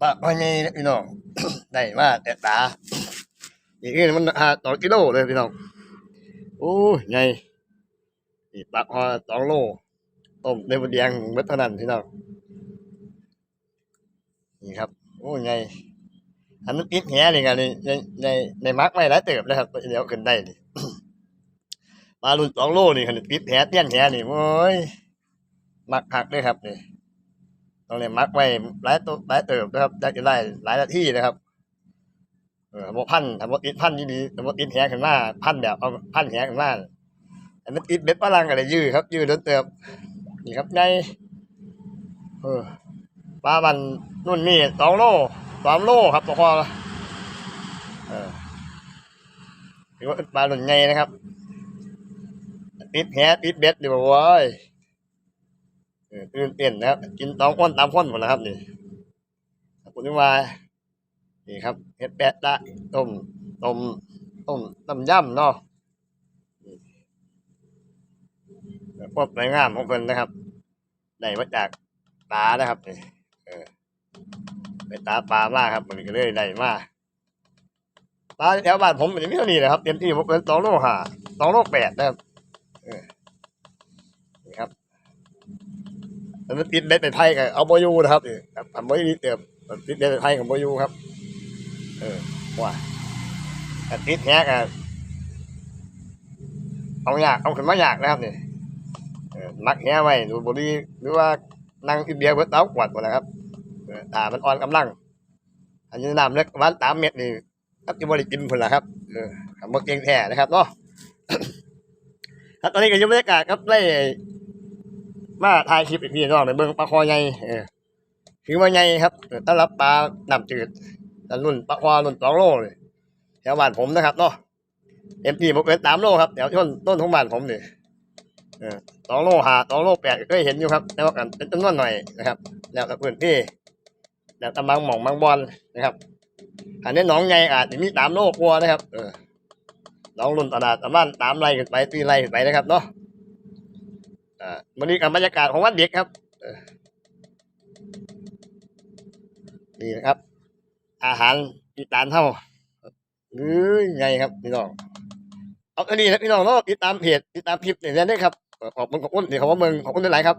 ปะพ่อใหญ่พี่น้อง ได้มาแต่ตาอีกนี่มันหาสองกิโลเลยพี่น้องโอ้ยใหญ่นี่ปลาคอสองโลต้มในบดแดงเบิดเท่านั้นพี่น้องนี่ครับ โอ้ยใหญ่อันนั้นติดแหนี่กันในในในในมักไม่หลายเติบเลยครับเดี๋ยวขึ้นได้นี่ปลารุ่นสองโลนี่คันติดแหเตี้ยนแหนี่โอ้ยมักหักเลยครับนี่ ต้องเลยมักไว้หลายตัวหลายเติบนะครับได้จะได้หลายนาที่นะครับ เออบ่พันทำบ่ติดพันดีดีทำบ่ติดแหขึ้นมาพันแบบเอาพันแหขึ้นมาอันนั้นติดเบ็ดปลังอะไรยื้อครับ ยื้อเดินเติบนี่ครับไงเออปลามันนุ่นนี่สองโลสามโลครับตัวคอเออถือว่าปลาหนุนไงนะครับ ติดแหติดเบ็ดอยู่บ่เว้ย ตื่นเต้นนะครับ กินตองอ้นตามข้นหมดแล้วครับนี่ขอบคุณที่มานี่ครับเห็ดแปะละต้มต้มต้มต้มยำเนาะพวกสวยงามของเพิ่นนะครับได้มาจากตานะครับนี่เออไปตาปลามากครับมันก็เลยได้มาปลาแถวบ้านผมมันม่เท่านี้นะครับเต็มที่ผมเป็นสองโลห้าสองโลแปดนะครับเออนี่ครับ มันติดเบ็ดไปไทยกับเอาบอยูนะครับนี่ครับทำไว้ดีเติบติดเบ็ดไปไทยกับบอยูครับ เออว่าแต่ติดแฮกอะเอาอยากเอาขึ้นมาอยากนะครับนี่เออมักแฮไว้ดูบรีหรือว่านั่งอินเดียเบิดเต้ากวดหมดนะครับตามันอ่อนกำลัง อันนี้น้ำเล็กวันสามเม็ดนี่ครับจะบริกินผลละครับเออคำว่าเก่งแท้นะครับเนาะครับตอนนี้ก็อยังบรรยากาศครับได้ มาถ่ายคลิปอีกทีน้องในเบิ่งปลาคอใหญ่เออคือว่าใหญ่ครับต้อนรับปลาหน้ำจืดแต่รุ่นปลาคอรุ่นสองโลเลยแถวบ้านผมนะครับเนาะเอ็มพีผมเป็นสามโลครับแถวต้นต้นของบ้านผมนี่เออสองโลหาสองโลแปดก็เห็นอยู่ครับแต่ว่ากันเป็นจำนวนหน่อยนะครับแล้วกับพื้นที่แล้วตะบางหม่องบางบอลนะครับอันนี้น้องใหญ่อาจจะมีสามโลกลัวนะครับเออน้องรุ่นตลาดประมาณสามไร่ขึ้นไปตีไร่ขึ้นไปนะครับเนาะ อ่าวันนี้กับบรรยากาศของวันเด็กครับนี่นะครับ อาหารอีสานเท่าหรือไงครับพี่น้องเอาอันนี้นะพี่น้องเนาะติดตามเพจติดตามคลิปเนี่ยได้ครับออขอบคุณขอบคุณเดี๋ยวขอบคุณเมืองขอบคุณหลายครับ